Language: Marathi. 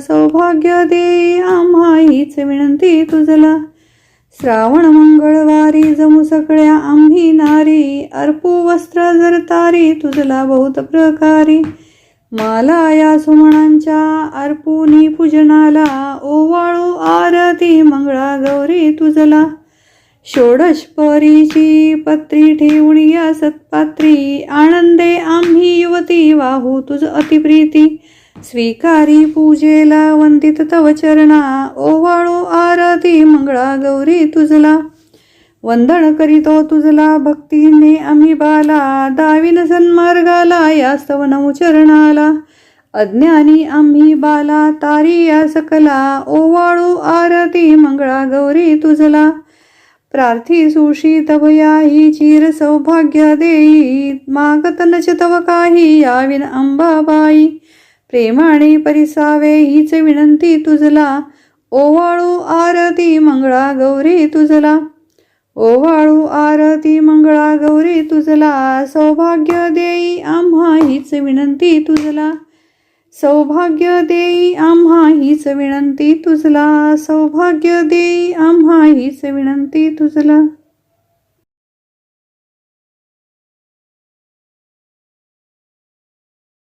सौभाग्य दे आम्हा हीच विनंती तुझला. श्रावण मंगळवारी जमू सगळ्या आम्ही नारी अर्पू वस्त्र जर तारी तुझला बहुत प्रकारी. माला या सुमणांच्या अर्पूनी पूजनाला ओवाळू आरती मंगळा गौरी तुझला. षोडश परीची पत्री ठेवून या सत्पात्री. आनंदे आम्ही युवती वाहू तुझ अतिप्रीती. स्वीकारी पूजेला वंदित तव चरणा. ओवाळू आरती मंगळा गौरी तुझला. वंदन करीतो तुझला भक्तीने आम्ही बाला. दाविन सन्मार्गाला या स्तव चरणाला अज्ञानी आम्ही बाला तारी या सकला. ओवाळू आरती मंगळा गौरी तुझला. प्रार्थी सुशी तवया ही चिर सौभाग्य देई. मागत नच तव काही याविन अंबाबाई. प्रेमाने परिसावे हीच विनंती तुझला. ओवाळू आरती मंगळा गौरी तुझला. ओवाळू आरती मंगळा गौरी तुझला. सौभाग्य देई आम्हा हीच विनंती तुझला. सौभाग्य देई आम्हा हीच विनंती तुझला. सौभाग्य देई आम्हा हीच विनंती तुझला.